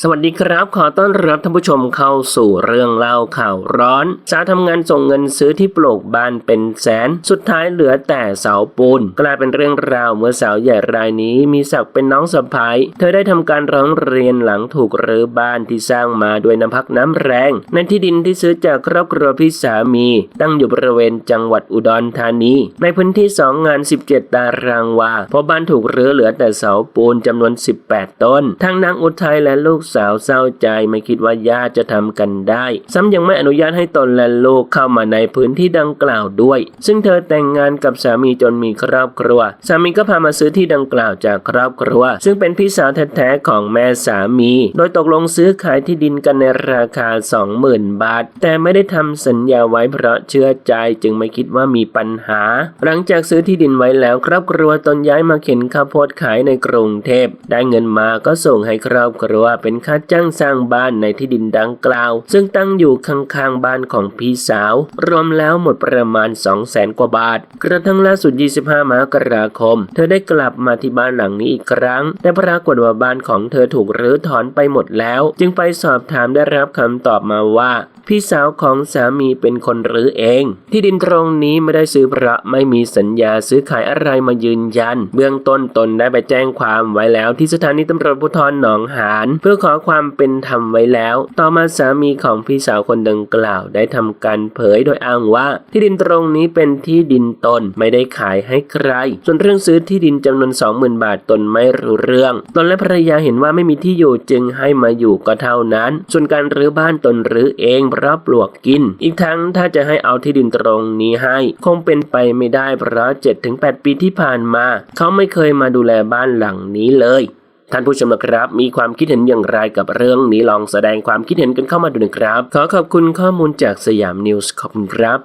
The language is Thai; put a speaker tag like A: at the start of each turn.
A: สวัสดีครับ ขอต้อนรับท่านผู้ชมเข้าสู่เรื่องเล่าข่าวร้อน สาวทำงานส่งเงินซื้อที่ปลูกบ้านเป็นแสน สุดท้ายเหลือแต่เสาปูน กลายเป็นเรื่องราวเมื่อสาวใหญ่รายนี้มีศักดิ์เป็นน้องสะพ้ายเธอได้ทำการร้องเรียนหลังถูกรื้อบ้านที่สร้างมาด้วยน้ำพักน้ำแรง ในที่ดินที่ซื้อจากครอบครัวพี่สามี ตั้งอยู่บริเวณจังหวัดอุดรธานี ในพื้นที่สองงาน 17 ตารางวาเพราะบ้านถูกรื้อเหลือแต่เสาปูนจำนวน 18 ต้นทั้งนางอุทัยและลูกสาวเศร้าใจไม่คิดว่าญาติจะทำกันได้ ซ้ำยังไม่อนุญาตให้ตนและลูกเข้ามาในพื้นที่ดังกล่าวด้วย ซึ่งเธอแต่งงานกับสามีจนมีครอบครัว สามีก็พามาซื้อที่ดังกล่าวจากครอบครัว ซึ่งเป็นพี่สาวแท้ๆของแม่สามี โดยตกลงซื้อขายที่ดินกันในราคา 20,000 บาท แต่ไม่ได้ทำสัญญาไว้เพราะเชื่อใจจึงไม่คิดว่ามีปัญหา หลังจากซื้อที่ดินไว้แล้วครอบครัวตนย้ายมาเข็นข้าวโพดขายในกรุงเทพ ได้เงินมาก็ส่งให้ครอบครัวเป็นค่าจ้างสร้างบ้านในที่ดินดังกล่าว ซึ่งตั้งอยู่ข้างๆบ้านของพี่สาว รวมแล้วหมดประมาณ 2 0 0แสนกว่าบาท กระทั่งล่าสุด 25 มกราคม เธอได้กลับมาที่บ้านหลังนี้อีกครั้ง แต่ปรากฏว่าบ้านของเธอถูกรื้อถอนไปหมดแล้ว จึงไปสอบถามได้รับคำตอบมาว่าพี่สาวของสามีเป็นคนรื้อเอง ที่ดินตรงนี้ไม่ได้ซื้อพระไม่มีสัญญาซื้อขายอะไรมายืนยัน เบื้องต้นตนได้ไปแจ้งความไว้แล้วที่สถานีตำรวจภูธรหนองหานเพื่อขอความเป็นธรรมไว้แล้ว ต่อมาสามีของพี่สาวคนดังกล่าวได้ทำการเผยโดยอ้างว่า ที่ดินตรงนี้เป็นที่ดินตนไม่ได้ขายให้ใคร ส่วนเรื่องซื้อที่ดินจำนวน 20,000 บาทตนไม่รู้เรื่อง ตนและภรรยาเห็นว่าไม่มีที่อยู่จึงให้มาอยู่ก็เท่านั้น ส่วนการรื้อบ้านตนรื้อเองเพราะปลวกกิน อีกทั้งถ้าจะให้เอาที่ดินตรงนี้ให้ คงเป็นไปไม่ได้เพราะ7-8 ปีที่ผ่านมา เขาไม่เคยมาดูแลบ้านหลังนี้เลย ท่านผู้ชมนะครับ มีความคิดเห็นอย่างไรกับเรื่องนี้ลองแสดงความคิดเห็นกันเข้ามาดูนะครับ ขอขอบคุณข้อมูลจากสยามนิวส์ขอบคุณครับ